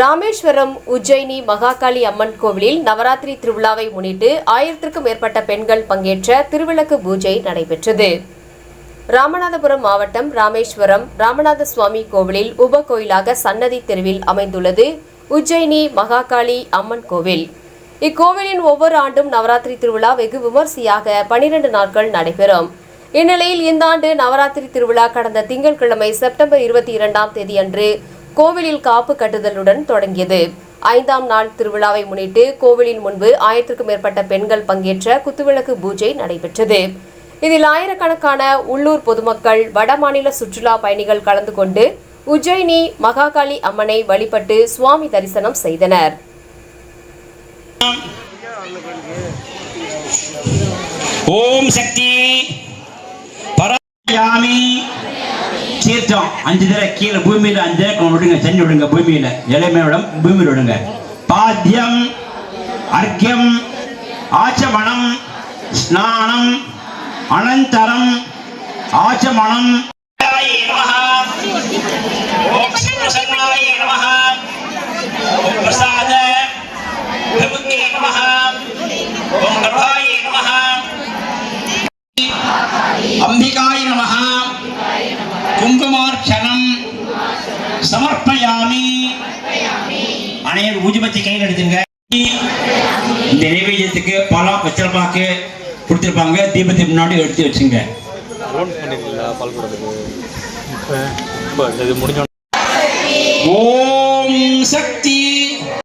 ராமேஸ்வரம் உஜ்ஜயினி மகாகாளி அம்மன் கோவிலில் நவராத்திரி திருவிழாவை முன்னிட்டு ஆயிரத்திற்கும் மேற்பட்ட பெண்கள் பங்கேற்ற திருவிளக்கு பூஜை நடைபெற்றது. ராமநாதபுரம் மாவட்டம் ராமேஸ்வரம் ராமநாத சுவாமி கோவிலில் உப கோயிலாக சன்னதி தெருவில் அமைந்துள்ளது உஜ்ஜயினி மகாகாளி அம்மன் கோவில். இக்கோவிலின் ஒவ்வொரு ஆண்டும் நவராத்திரி திருவிழா வெகு விமர்சையாக பனிரெண்டு நாட்கள் நடைபெறும். இந்நிலையில் இந்த ஆண்டு நவராத்திரி திருவிழா கடந்த திங்கட்கிழமை செப்டம்பர் இருபத்தி இரண்டாம் தேதியன்று கோவிலில் காப்பு கட்டுதலுடன் தொடங்கியது. ஐந்தாம் நாள் திருவிழாவை முன்னிட்டு கோவிலின் முன்பு ஆயிரத்திற்கும் மேற்பட்ட பெண்கள் பங்கேற்ற குத்துவிளக்கு பூஜை நடைபெற்றது. இதில் ஆயிரக்கணக்கான உள்ளூர் பொதுமக்கள் வடமாநில சுற்றுலா பயணிகள் கலந்து கொண்டு உஜ்ஜயினி மகாகாளி அம்மனை வழிபட்டு சுவாமி தரிசனம் செய்தனர். ஓம் சக்தி தீர்த்தம் அஞ்சு தடவை கீழே பூமியில அஞ்சு தடவை விடுங்க செஞ்சு விடுங்க பூமியில. இலைமே விட பூமியில விடுங்க. பாத்தியம் அர்க்கியம் ஆச்சமணம் ஸ்நானம் அனந்தரம் ஆச்சமணம். பிரசாத. பிரபுக்கே நமः ஓம் கர்வாய குங்குமார்ச்சனம் சமர்ப்பயாமி. அனைவரும் ஊதுபத்தி கையில் எடுத்துங்க இந்த நைவேத்தியத்துக்கு பழம் வெச்சலப்பாக்கு கொடுத்துருப்பாங்க. தீபத்துக்கு முன்னாடி எடுத்து வச்சுங்க. ஓம் சக்தி